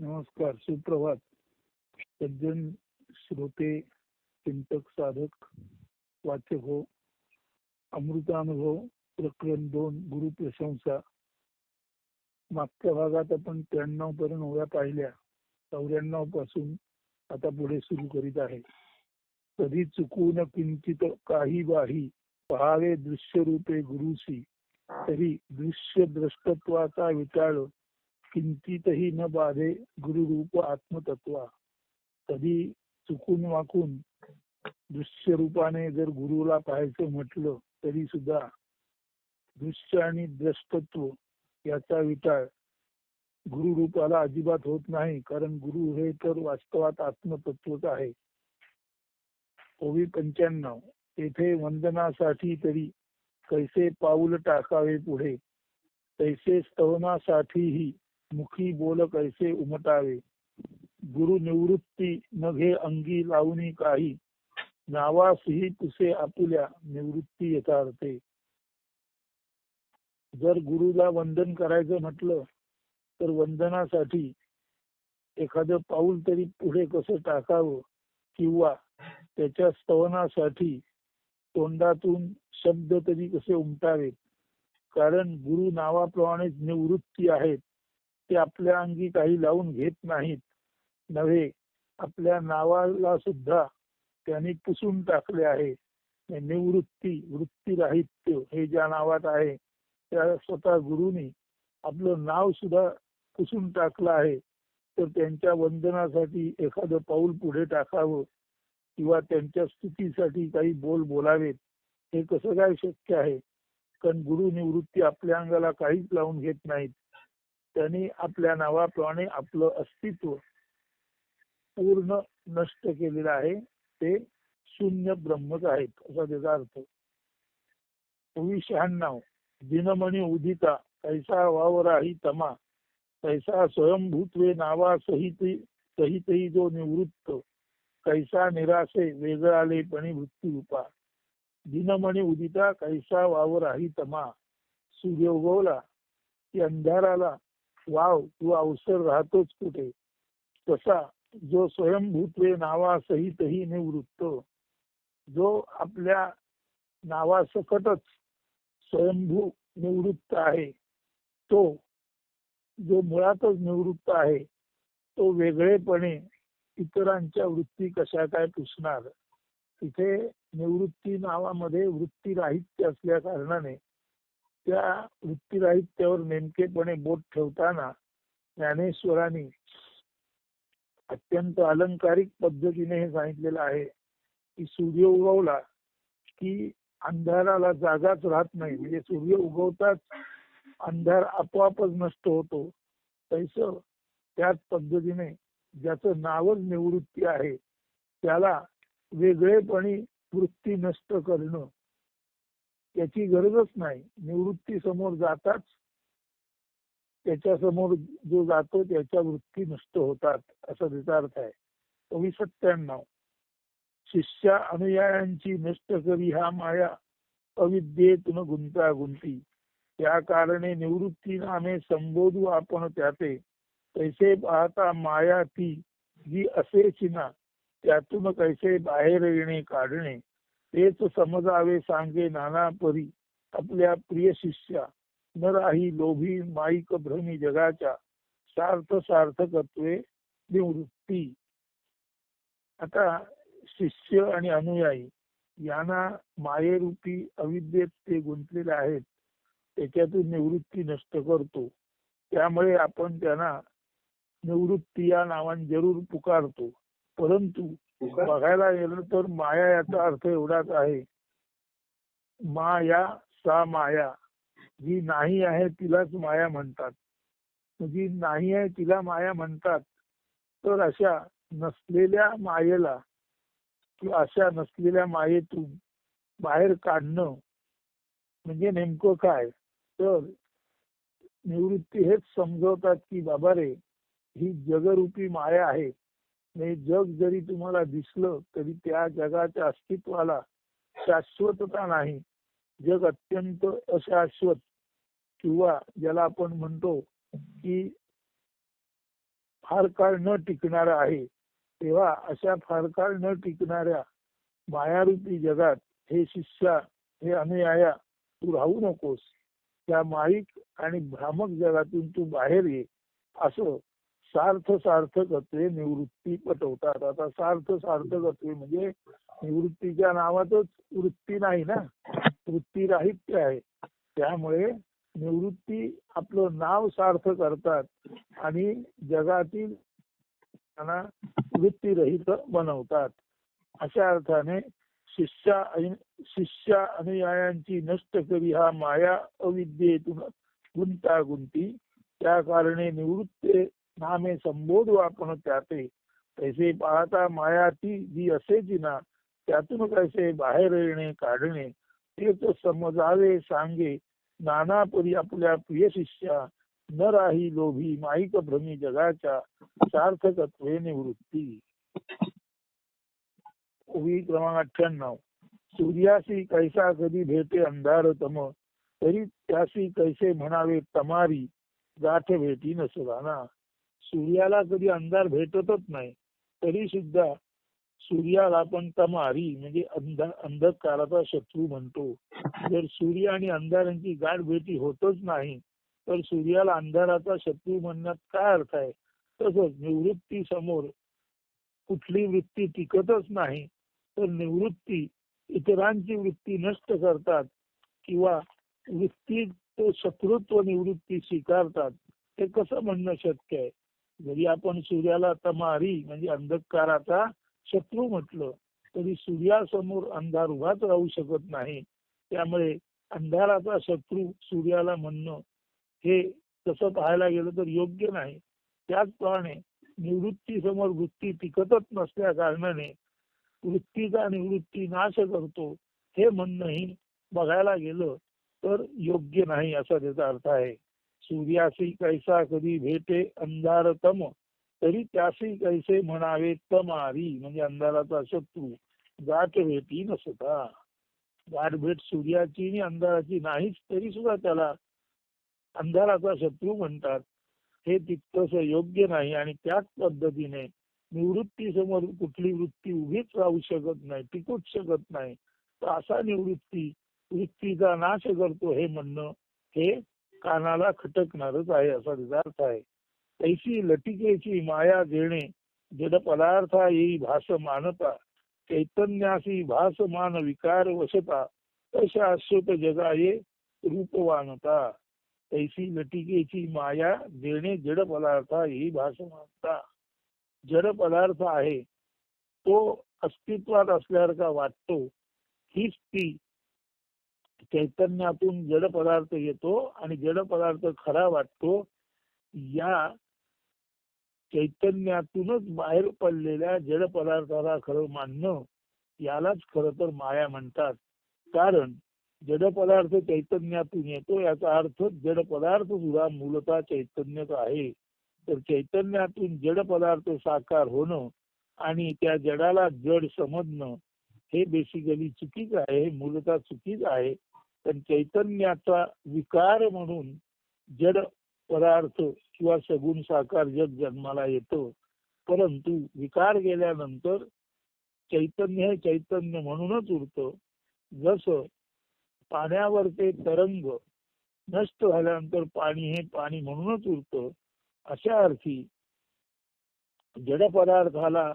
नमस्कार सुप्रभात. सज्जन श्रोते चिंतक साधक वाचक हो अमृतानुभव प्रकरण दोन गुरु प्रशंसा. मागच्या भागात आपण त्र्याण्णव पर्यंत ओव्या पाहिल्या. चौऱ्याण्णवपासून आता पुढे सुरू करीत आहे. कधी चुकून किंचित काही बाही पहावे दृश्य रूपे गुरुशी. तरी दृश्य द्रष्टत्वाचा विचार किंचितही न बाधे गुरुरूप आत्मतत्वा. कधी चुकून वाकून दृश्य रूपाने जर गुरुला पाहायचं म्हटलं तरी सुद्धा दृश्य आणि द्रष्टत्व याचा विचार गुरु रूपाला अजिबात होत नाही कारण गुरु हे तर वास्तवात आत्मतत्वच आहे. ओवी पंच्याण्णव तेथे वंदनासाठी तरी कैसे पाऊल टाकावे पुढे? तैसे स्तवनासाठीही मुखी बोल कैसे उमटावे? गुरु निवृत्ती न घे अंगी लावणी काही. नावासही तुसे आपुल्या निवृत्ती यथार्थे. जर गुरुला वंदन करायचं म्हटलं तर वंदनासाठी एखादं पाऊल तरी पुढे कसं टाकावं? किंवा त्याच्या स्तवनासाठी तोंडातून शब्द तरी कसे उमटावेत कारण गुरु नावाप्रमाणेच निवृत्ती आहेत. ते आपल्या अंगी काही लावून घेत नाहीत. नव्हे आपल्या नावाला सुद्धा त्यांनी पुसून टाकले आहे. निवृत्ती वृत्ती राहित्य हे ज्या नावात आहे त्या स्वतः गुरुनी आपलं नाव सुद्धा पुसून टाकलं आहे. तर त्यांच्या वंदनासाठी एखादं पाऊल पुढे टाकावं किंवा त्यांच्या स्तुतीसाठी काही बोल बोलावेत हे कसं काय शक्य आहे? कारण गुरु निवृत्ती आपल्या अंगाला काहीच लावून घेत नाहीत. त्यांनी आपल्या नावाप्रमाणे आपलं अस्तित्व पूर्ण नष्ट केलेलं आहे. ते शून्य ब्रह्मच आहेत असा त्याचा अर्थ. शहाण्णव दिनमणी उदिता कैसा वावराही तमा कैसा स्वयंभूत्वे नावा सहित सहितही जो निवृत्त कैसा निराशे वेगळाले पणी वृत्ती रूपा दिनमणी उदिता कैसा वावराही तमा सूर्य उगवला की अंधाराला वाव तू अवसर राहतोच कुठे? तसा जो स्वयंभूत्वे नावासहितही निवृत्त जो आपल्या नावासकटच स्वयंभू निवृत्त आहे तो जो मुळातच निवृत्त आहे तो वेगळेपणे इतरांच्या वृत्ती कशा काय पुसणार? तिथे निवृत्ती नावामध्ये वृत्ती राहित्य असल्या कारणाने त्या वृत्तीराहित्यावर नेमकेपणे बोट ठेवताना ज्ञानेश्वरांनी अत्यंत अलंकारिक पद्धतीने हे सांगितलेलं आहे की सूर्य उगवला की अंधाराला जागाच राहत नाही. म्हणजे सूर्य उगवताच अंधार आपोआपच नष्ट होतो. तैस त्याच पद्धतीने ज्याचं नावच निवृत्ती आहे त्याला वेगळेपणी वृत्ती नष्ट करणं त्याची गरजच नाही. निवृत्ती समोर जाताच त्याच्यासमोर जो जातो त्याच्या वृत्ती नष्ट होतात असा त्याचा अर्थ आहे. कवी सत्त्याण्णव शिष्या अनुयायांची नष्ट करी हा माया अविद्येतून गुंता गुंती. त्या कारणे निवृत्ती नामे संबोधू आपण त्याचे पैसे पाहता माया ती जी असे चिना त्यातून कैसे बाहेर येणे काढणे. तेच समजावे सांगे नाना परी आपल्या प्रिय शिष्या न राही लोभी माईक भ्रमी जगाच्या. सार्थ सार्थकत्वे निवृत्ती. आता शिष्य आणि अनुयायी यांना मायेरूपी अविद्येत ते गुंतलेले आहेत. त्याच्यातून निवृत्ती नष्ट करतो. त्यामुळे आपण त्यांना निवृत्ती या नावाने जरूर पुकारतो. परंतु बघायला गेलं तर माया याचा अर्थ एवढाच आहे. माया सा माया. जी नाही आहे तिलाच माया म्हणतात. जी नाही आहे तिला माया म्हणतात. तर अशा नसलेल्या मायेला किंवा अशा नसलेल्या मायेतून बाहेर काढणं म्हणजे नेमकं काय? तर निवृत्ती हेच समजवतात की बाबा रे ही जगरूपी माया आहे. हे जग जरी तुम्हाला दिसलं तरी त्या जगाच्या अस्तित्वाला शाश्वतता नाही. जग अत्यंत अशाश्वत किंवा ज्याला आपण म्हणतो की फार काळ न टिकणारा आहे. तेव्हा अशा फार काळ न टिकणाऱ्या मायारूपी जगात हे शिष्या हे अनुयाया तू राहू नकोस. त्या माईक आणि भ्रामक जगातून तू बाहेर ये असं सार्थ सार्थकत्वे निवृत्ती पटवतात. आता सार्थ सार्थकत्वे म्हणजे निवृत्तीच्या नावातच वृत्ती नाही ना? वृत्ती राहित्य आहे. त्यामुळे निवृत्ती आपलं नाव सार्थ करतात आणि जगातील त्यांना वृत्तीरहित बनवतात. अशा अर्थाने शिष्या शिष्या अनुयायांची नष्ट करी हा माया अविद्येतून गुंतागुंती. त्या कारणे निवृत्ते नामे संबोधू आपण त्याते तैसे पाहता माया ती जी असेची ना त्यातून कैसे बाहेर येणे काढणे तेच समजावे सांगे. नानापुरी आपल्या प्रिय शिष्या न राही लोभी माईक भ्रमी जगाच्या सार्थकत्वे निवृत्ती. ओवी क्रमांक अठ्ठ्याण्णव. सूर्यासी कैसा कधी भेटे अंधार तम तरी त्यासी कैसे म्हणावे तमारी गाठ भेटी नसुराना सूर्याला कधी अंधार भेटतच नाही तरी सुद्धा सूर्याला आपण तमारी म्हणजे अंधकाराचा शत्रू म्हणतो. जर सूर्य आणि अंधारांची गाठ भेटी होतच नाही तर सूर्याला अंधाराचा शत्रू म्हणण्यात काय अर्थ आहे? तसंच निवृत्ती समोर कुठली वृत्ती टिकतच नाही तर निवृत्ती इतरांची वृत्ती नष्ट करतात किंवा वृत्ती तो शत्रुत्व निवृत्ती स्वीकारतात. हे कसं म्हणणं शक्य आहे? जरी आपण सूर्याला तमारी म्हणजे अंधकाराचा शत्रू म्हटलं तरी सूर्यासमोर अंधार उभाच राहू शकत नाही. त्यामुळे अंधाराचा शत्रू सूर्याला म्हणणं हे तसं पाहायला गेलं तर योग्य नाही. त्याचप्रमाणे निवृत्ती समोर वृत्ती टिकतच नसल्या कारणाने वृत्तीचा निवृत्ती नाश करतो हे म्हणणंही बघायला गेलं तर योग्य नाही असा त्याचा अर्थ आहे. सूर्याशी कैसा कधी भेटे अंधार तम तरी त्याशी कैसे म्हणावे तमारी म्हणजे अंधाराचा शत्रू. गाठ भेटी नसता. गाठ भेट सूर्याची आणि अंधाराची नाहीच तरी सुद्धा त्याला अंधाराचा शत्रू म्हणतात. हे तितकस योग्य नाही आणि त्याच पद्धतीने निवृत्ती समोर कुठली वृत्ती उभीच राहू शकत नाही टिकूच शकत नाही. तर असा निवृत्ती वृत्तीचा नाश करतो हे म्हणणं हे कानाला खटकणारच आहे असा त्याचा अर्थ आहे. तैसी लटिकेची माया देणे जड पदार्था येई भास मानता चैतन्यासी भास मान विकार वशता तशा अश्वत जगा ये रूपवानता. तैसी लटिकेची माया देणे जड पदार्था येई भास मानता. जड पदार्थ आहे तो अस्तित्वात असल्यासारखा वाटतो हीच ती चैतन्यातून जड पदार्थ येतो आणि जड पदार्थ खरा वाटतो या चैतन्यातूनच बाहेर पडलेल्या जड पदार्थाला खरं मानणं यालाच खर तर माया म्हणतात. कारण जड पदार्थ चैतन्यातून येतो याचा अर्थ जड पदार्थ सुद्धा मूलतः चैतन्यच आहे. तर चैतन्यातून जड पदार्थ साकार होणं आणि त्या जडाला जड समजणं हे बेसिकली चुकीच आहे मूलतः चुकीच आहे. पण चैतन्याचा विकार म्हणून जड पदार्थ किंवा सगुण साकार जग जन्माला येतो. परंतु विकार गेल्यानंतर चैतन्य हे चैतन्य म्हणूनच उरतं. जसं पाण्यावरचे तरंग नष्ट झाल्यानंतर पाणी हे पाणी म्हणूनच उरतं अशा अर्थी जड पदार्थाला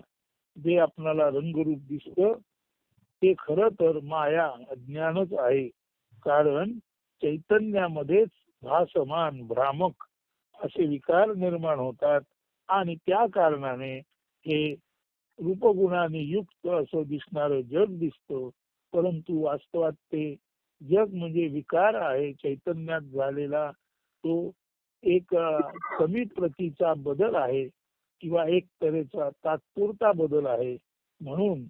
जे आपणाला रंगरूप दिसतं ते खर तर माया अज्ञानच आहे. कारण चैतन्यामध्येच भासमान भ्रामक असे विकार निर्माण होतात आणि त्या कारणाने हे रूपगुणाने युक्त असं दिसणार जग दिसतं. परंतु वास्तवात ते जग म्हणजे विकार आहे. चैतन्यात झालेला तो एक कमी प्रतीचा बदल आहे किंवा एक तऱ्हेचा तात्पुरता बदल आहे. म्हणून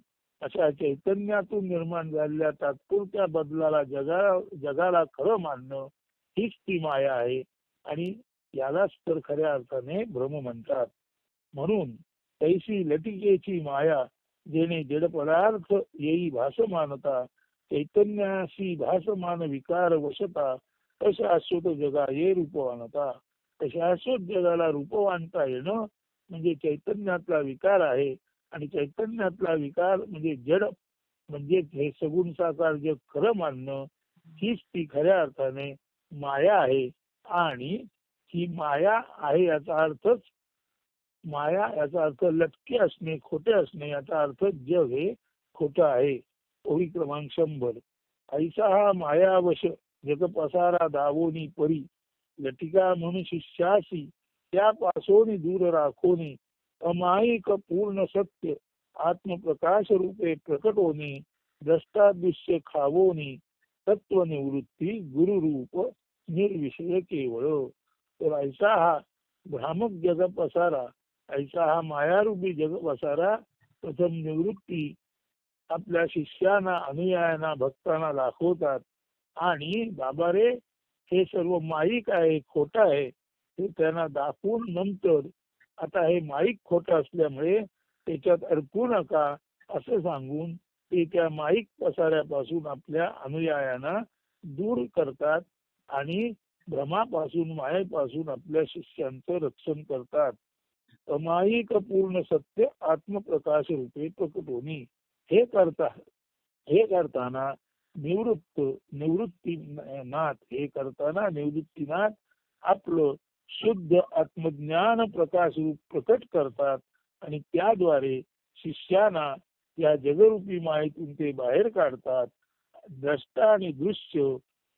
अशा चैतन्यातून निर्माण झालेल्या तात्पुरत्या बदलाला जगा जगाला खरं मानणं हीच ती माया आहे. आणि यालाच तर खऱ्या अर्थाने भ्रम म्हणतात. म्हणून तैशी लटिकेची माया जेणे जड पदार्थ येई भासमानता चैतन्याशी भासमान विकार वशता अशाश्वत जगा ये रूपवानता शाश्वत जगाला रूपवानता येणं म्हणजे चैतन्यातला विकार आहे. आणि चैतन्यातला विकार म्हणजे जड म्हणजे हे सगुण साकार जे खरं मानणं हीच ती खऱ्या अर्थाने माया आहे. आणि ही माया आहे याचा अर्थच माया याचा अर्थ लटके असणे खोटे असणे याचा अर्थ जग हे खोटं आहे. ओळी क्रमांक शंभर. ऐसा हा मायावश जग पसारा दावोनी परी लटिका म्हणून शिष्यासी त्यापासून दूर राखोनी अमायिक पूर्ण सत्य आत्मप्रकाश रूपे प्रकट होणे द्रष्टादृश्य खावोनी तत्व निवृत्ती गुरुरूप निर्विषय केवळ. तर ऐसा हा भ्रामक जग पसारा ऐसा हा मायारूपी जग पसारा प्रथम निवृत्ती आपल्या शिष्यांना अनुयायांना भक्तांना दाखवतात. आणि बाबा रे हे सर्व माईक आहे खोट आहे हे त्यांना दाखवून नंतर आता हे माईक खोटं असल्यामुळे त्याच्यात अडकू नका असं सांगून ते त्या माईक पसाऱ्यापासून आपल्या अनुयायांना दूर करतात आणि भ्रमापासून मायेपासून आपल्या शिष्यांचं रक्षण करतात. अमायिक पूर्ण सत्य आत्मप्रकाश रूपे प्रकट होणे हे करता हे करताना निवृत्त निवृत्ती नाथ हे करताना निवृत्तीनाथ आपलं शुद्ध आत्मज्ञान प्रकाश रूप प्रकट करतात आणि त्याद्वारे शिष्यांना या जगरूपी माहितीतून ते बाहेर काढतात. द्रष्टा आणि दृश्य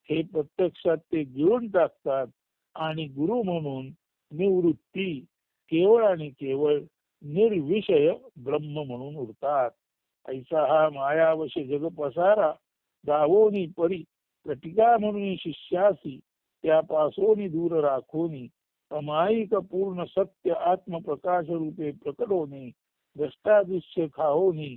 हे प्रत्यक्षात ते घेऊन टाकतात आणि गुरु म्हणून निवृत्ती केवळ आणि केवळ निर्विषय ब्रह्म म्हणून उरतात. ऐसा हा मायावश जग पसारा दावोनी परी प्रटिका म्हणून शिष्यासी त्यापासून दूर राखोनी अमायिक पूर्ण सत्य आत्मप्रकाश रूपे प्रकट होणे दृष्टादृश्य खाओनी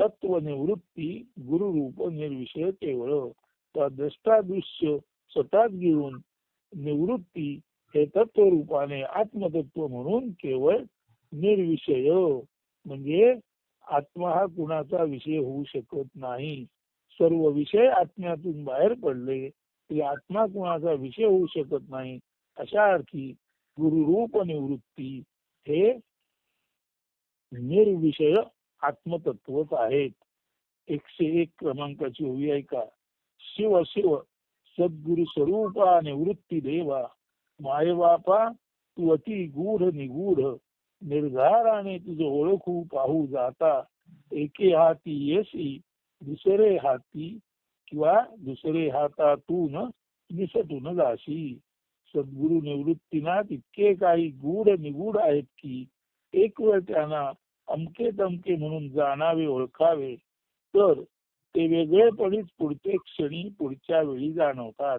तत्व निवृत्ती गुरुरूप निर्विषय केवळ. त्या दृष्टादृश्य स्वतःच घेऊन निवृत्ती हे तत्व रूपाने आत्मतत्व म्हणून केवळ निर्विषय. म्हणजे आत्मा हा कुणाचा विषय होऊ शकत नाही. सर्व विषय आत्म्यातून बाहेर पडले. तरी आत्मा कुणाचा विषय होऊ शकत नाही. अशा अर्थी गुरुरूप निवृत्ती हे निर्विषय आत्मतत्वच आहेत. एकशे एक क्रमांकाची होई ऐका शिव शिव सद्गुरु स्वरूपा निवृत्ती देवा मायबापा तू अति गूढ निगूढ निर्धाराने तुझ ओळखू पाहू जाता. एके हाती येसी दुसरे हाती किंवा दुसरे हातातून निसटून जाशी. सद्गुरु निवृत्तीनाथ इतके काही गूढ निगूढ आहेत की एक वेळ त्यांना अमके तमके म्हणून जाणावे ओळखावे तर ते वेगळेपणीच पुढचे क्षणी पुढच्या वेळी जाणवतात.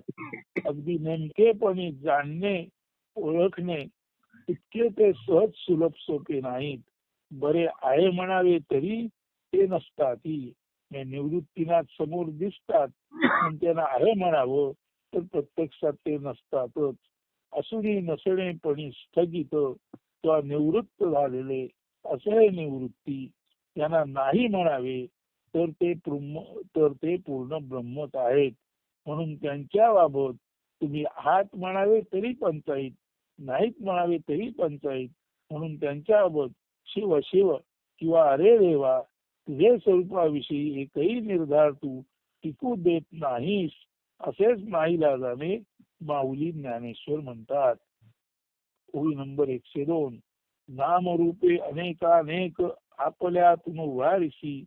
अगदी नेमकेपणे जाणणे ओळखणे इतके ते सहज सुलभ सोपे नाहीत. बरे आहे म्हणावे तरी ते नसतात निवृत्तीनाथ समोर दिसतात. पण त्यांना आहे म्हणावं तर प्रत्यक्षात ते नसतातच. असूनही नसणे पण स्थगित किंवा निवृत्त झालेले असे निवृत्ती त्यांना नाही म्हणावे तर ते तर ते पूर्ण ब्रह्मच आहेत. म्हणून त्यांच्या बाबत तुम्ही आहात म्हणावे तरी पंचायत नाहीत म्हणावे तरी पंचायत म्हणून त्यांच्या बाबत शिव शिव किंवा अरे देवा तुझे स्वरूपाविषयी एकही निर्धार तू टिकू देत नाहीस. असेच माईलाजाने माऊली ज्ञानेश्वर म्हणतात. ओळी नंबर एकशे दोन. नामरूपे अनेकानेक आपल्यातून उभारिशी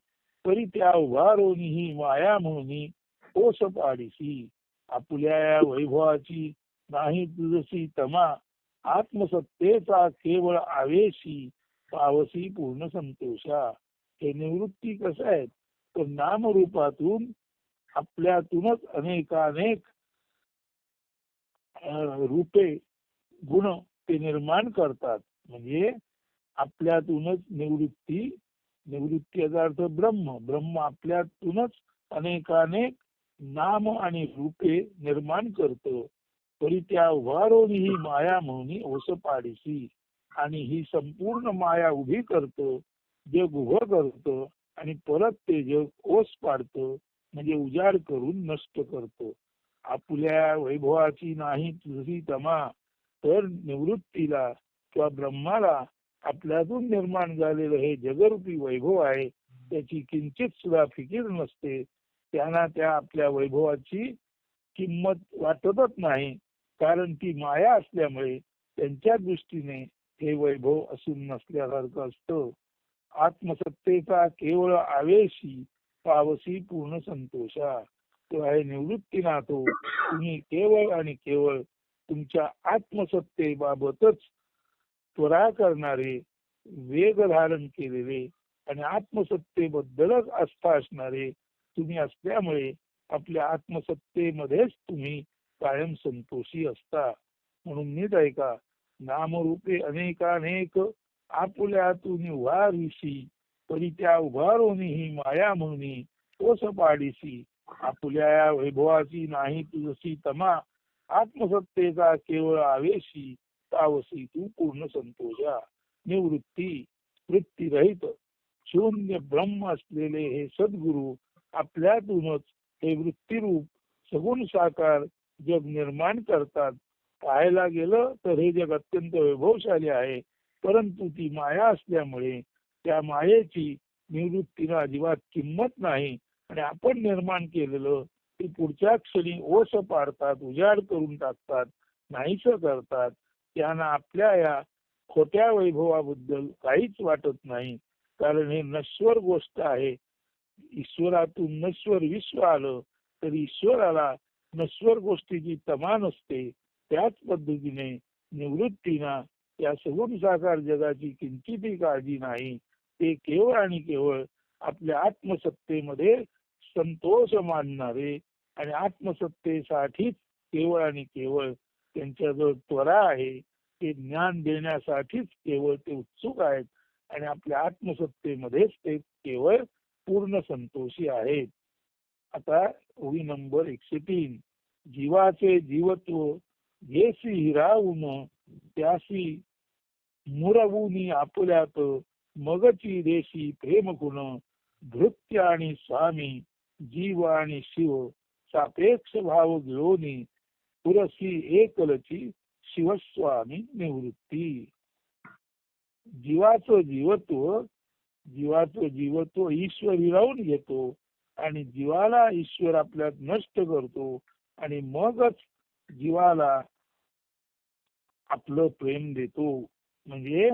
तरी त्या उभारोनी माया म्हणून ओस पाडिशी. आपल्या या वैभवाची नाही तुझशी तमा आत्मसत्तेचा केवळ आवेशी पावसी पूर्ण संतोषा. हे निवृत्ती कसं आहेत? तर नामरूपातून आपल्यातूनच अनेकानेक रूपे गुण ते निर्माण करतात. म्हणजे आपल्यातूनच निवृत्ती निवृत्ती याचा अर्थ ब्रह्म. ब्रह्म आपल्यातूनच अनेकानेक नाम आणि रूपे निर्माण करत. तरी त्या उभारून ही माया म्हणून ओस पाडिसी आणि ही संपूर्ण माया उभी करत. जग उभं करत आणि परत ते जग ओस पाडतं. म्हणजे उजाड करून नष्ट करतो. आपल्या वैभवाची नाही तुझी तमा तर निवृत्तीला किंवा ब्रह्माला आपल्यातून निर्माण झालेलं हे जगरूपी वैभव आहे त्याची किंचित सुद्धा फिकीर नसते. त्यांना त्या आपल्या वैभवाची किंमत वाटतच नाही कारण ती माया असल्यामुळे त्यांच्या दृष्टीने हे वैभव असून नसल्यासारखं असतं. आत्मसत्तेचा केवळ आवेशी पावसी पूर्ण संतोषा. तो आहे निवृत्तीनाथो तुम्ही केवळ आणि केवळ तुमच्या आत्मसत्तेबाबतच त्वरा करणारे वेग धारण केलेले आणि आत्मसत्तेबद्दलच आस्था असणारे तुम्ही असल्यामुळे आपल्या आत्मसत्तेमध्येच तुम्ही कायम संतोषी असता. म्हणून नीट ऐका. नामरूपे अनेकानेक आपुल्यातून उभारीशी परी त्या उभारोनी ही माया म्हणून तोस पाडीसी. आपल्या या वैभवाची नाही तुझशी तमा. आत्मसत्तेचा केवळ आवेशी तावसी तू पूर्ण संतोषा. निवृत्ती वृत्तीरहित. शून्य ब्रह्म असलेले हे सद्गुरु आपल्यातूनच हे वृत्तीरूप सगुण साकार जग निर्माण करतात. पाहायला गेलं तर हे जग अत्यंत वैभवशाली आहे परंतु ती माया असल्यामुळे त्या मायेची निवृत्तीला अजिबात किंमत नाही. आणि आपण निर्माण केलेलं ते पुढच्या क्षणी ओस पाडतात उजाड करून टाकतात नाहीस करतात. त्यांना आपल्या या खोट्या वैभवाबद्दल काहीच वाटत नाही. कारण हे नश्वर गोष्ट आहे. ईश्वरातून नश्वर विश्व आलं तर ईश्वराला नश्वर गोष्टीची तमा नसते त्याच पद्धतीने निवृत्तीना या सगुण साकार जगाची किंचितही काळजी नाही. ते केवळ आणि केवळ आपल्या आत्मसत्तेमध्ये संतोष मानणारे आणि आत्मसत्तेसाठीच केवळ आणि केवळ त्यांच्याजवळ त्वरा आहे ते ज्ञान देण्यासाठीच केवळ ते उत्सुक आहेत आणि आपल्या आत्मसत्तेमध्येच ते केवळ पूर्ण संतोषी आहेत. आता ओळी नंबर एकशे तीन. जीवाचे जीवत्व येसी हिरावून त्यासी मुरवून आपल्यात मगची देशी प्रेम गुण भृत्य आणि स्वामी जीव आणि शिव सापेक्ष भाव गिळोनी तुरसी एकलची शिवस्वामी निवृत्ती. जीवाचं जीवत्व जीवाचं जीवत्व ईश्वर हिरावून घेतो आणि जीवाला ईश्वर आपल्यात नष्ट करतो आणि मगच जीवाला आपलं प्रेम देतो. म्हणजे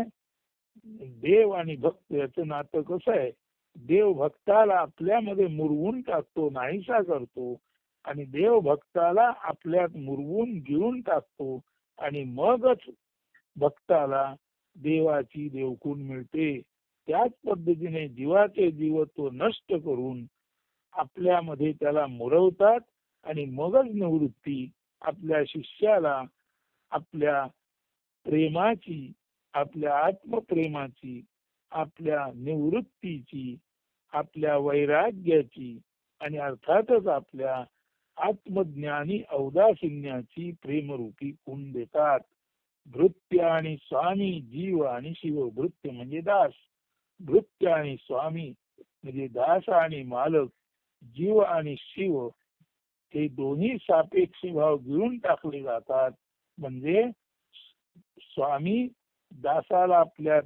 देव आणि भक्त याचं नातं कसं आहे? देव भक्ताला आपल्यामध्ये मुरवून टाकतो नाहीसा करतो. आणि देव भक्ताला आपल्यात मुरवून गिळून टाकतो. आणि मगच भक्ताला देवाची देवखून मिळते. त्याच पद्धतीने जीवाचे जीवत्व नष्ट करून आपल्यामध्ये त्याला मुरवतात आणि मगच निवृत्ती आपल्या शिष्याला आपल्या प्रेमाची आपल्या आत्मप्रेमाची आपल्या निवृत्तीची आपल्या वैराग्याची आणि अर्थातच आपल्या आत्मज्ञानी औदासिन्याची प्रेमरूपी खूण देतात. भृत्य आणि स्वामी जीव आणि शिव. भृत्य म्हणजे दास. भृत्य आणि स्वामी म्हणजे दास आणि मालक. जीव आणि शिव हे दोन्ही सापेक्ष भाव गिळून टाकले जातात. म्हणजे स्वामी दासाला आपल्या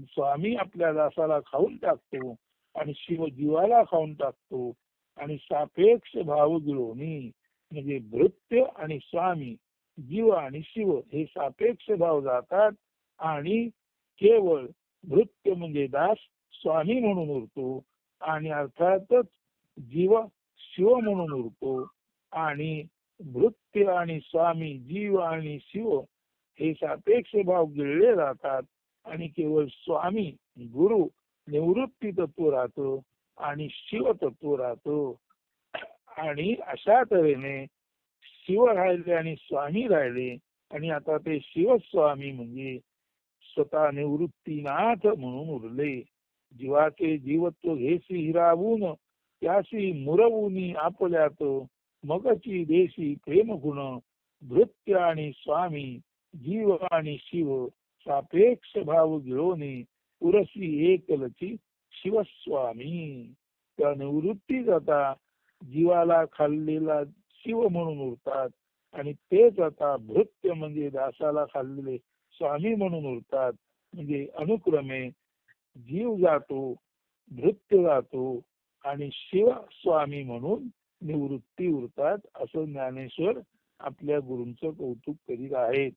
स्वामी आपल्या दासाला खाऊन टाकतो आणि शिव जीवाला खाऊन टाकतो आणि सापेक्ष भाव म्हणजे भृत्य आणि स्वामी जीव आणि शिव हे सापेक्ष भाव जातात आणि केवळ भृत्य म्हणजे दास स्वामी म्हणून उरतो आणि अर्थातच जीव शिव म्हणून उरतो आणि भृत्य आणि स्वामी जीव आणि शिव हे सापेक्ष भाव गिळले जातात आणि केवळ स्वामी गुरु निवृत्ती तत्व राहतो आणि शिव तत्व राहतो. आणि अशा तऱ्हेने शिव राहिले आणि स्वामी राहिले आणि आता ते शिवस्वामी म्हणजे स्वतः निवृत्तीनाथ म्हणून उरले. जीवाचे जीवत्व घेसी हिरावून त्यासी मुरवूनी आपल्यात मगची देशी प्रेम गुण भृत्य आणि स्वामी जीव आणि शिव सापेक्ष भाव गिळोनी उरसी एकलची शिवस्वामी. त्या निवृत्ती जाता जीवाला खाल्लेला शिव म्हणून उरतात आणि तेच आता भृत्य म्हणजे दासाला खाल्लेले स्वामी म्हणून उरतात. म्हणजे अनुक्रमे जीव जातो भृत्य जातो आणि शिव स्वामी म्हणून निवृत्ती उरतात असं ज्ञानेश्वर आपल्या गुरूंचं कौतुक करीत आहेत.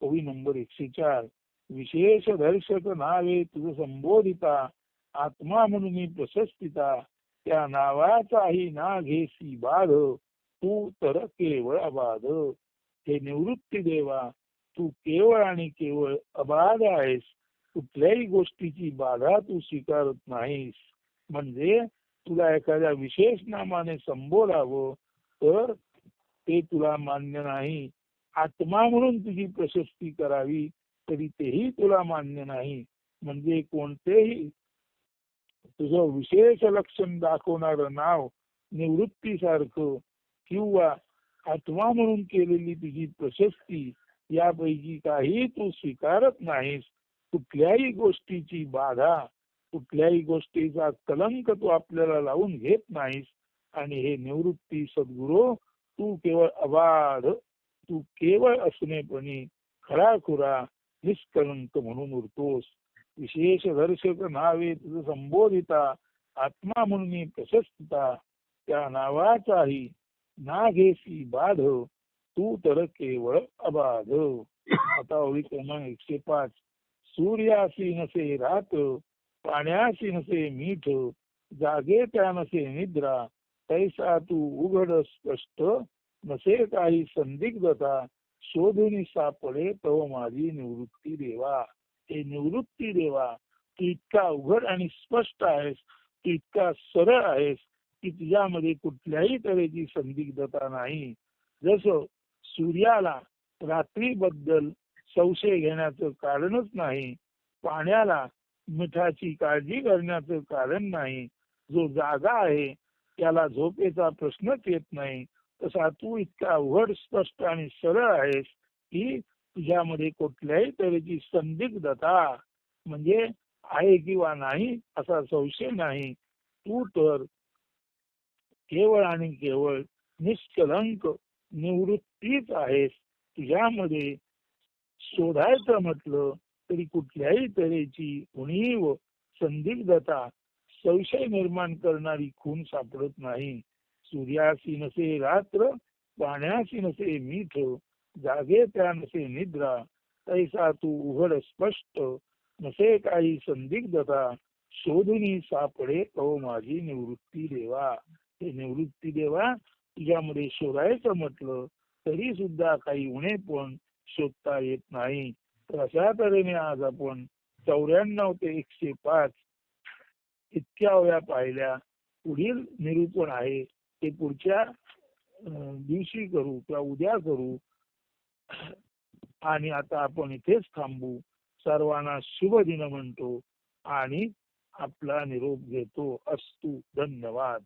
कवी नंबर एकशे चार. विशेष दर्शक नावे तुझ संबोधिता. आत्मा म्हणून प्रशस्तिता. त्या नावाचाही ना घेसी बाध. तू तर केवळ अबाध. हे निवृत्ती देवा. तू केवळ आणि केवळ अबाध आहेस. कुठल्याही गोष्टीची बाधा तू स्वीकारत नाहीस. म्हणजे तुला एखाद्या विशेष नामाने संबोधावं तर ते तुला मान्य नाही. आत्मा म्हणून तुझी प्रशस्ती करावी तरी तेही तुला मान्य नाही. म्हणजे कोणतेही तुझं विशेष लक्षण दाखवणार नाव निवृत्ती सारखं किंवा आत्मा म्हणून केलेली तुझी प्रशस्ती यापैकी काही तू स्वीकारत नाहीस. कुठल्याही गोष्टीची बाधा कुठल्याही गोष्टीचा कलंक तू आपल्याला लावून घेत नाहीस. आणि हे निवृत्ती सद्गुरू तू केवळ अबाध तू केवळ असणेपणी खराखुरा निष्कलंक म्हणून उरतोस. विशेष दर्शक नावे तुझ संबोधिता आत्मा म्हणून प्रशस्तता त्या नावाचाही ना घेसी बाध. तू तर केवळ अबाध. आता ओळी क्रमांक एकशे पाच. सूर्यासी नसे रात पाण्यासी नसे मीठ जागे त्या नसे निद्रा. तैसा तू उघड स्पष्ट नसे काही संदिग्धता शोधून सापडे तो माझी निवृत्ती देवा. हे निवृत्ती देवा तू इतका अवघड आणि स्पष्ट आहेस तू इतका सरळ आहेस की तुझ्यामध्ये कुठल्याही तऱ्हेची संदिग्धता नाही. जसं सूर्याला रात्रीबद्दल संशय घेण्याचं कारणच नाही पाण्याला मिठाची काळजी करण्याचं कारण नाही जो जागा आहे त्याला झोपेचा प्रश्नच येत नाही तसा तू इतका अवघड स्पष्ट आणि सरळ आहेस की तुझ्यामध्ये कुठल्याही तऱ्हेची संदिग्धता म्हणजे आहे किंवा नाही असा संशय नाही. तू तर केवळ आणि केवळ निष्कलंक निवृत्तीच आहेस. तुझ्यामध्ये शोधायचं म्हटलं तरी कुठल्याही तऱ्हेची उणीव संदिग्धता संशय निर्माण करणारी खून सापडत नाही. सूर्यासी नसे रात्र पाण्यासी नसे मीठ जागे त्या नसे निद्रा तैसा तू उघड स्पष्ट नसे काही संदिग्धता शोधुनी सापडे तो माझी निवृत्ती देवा. हे निवृत्ती देवा तुझ्यामध्ये शोधायचं म्हटलं तरी सुद्धा काही उणे पण शोधता येत नाही. तर अशा तऱ्हेने आज आपण चौऱ्याण्णव ते एकशे पाच इतक्या वया पाहिल्या. पुढील निरूपण आहे. ते पुढच्या दिवशी करू किंवा उद्या करू. आणि आता आपण इथेच थांबू. सर्वांना शुभ दिन म्हणतो आणि आपला निरोप घेतो. अस्तु धन्यवाद.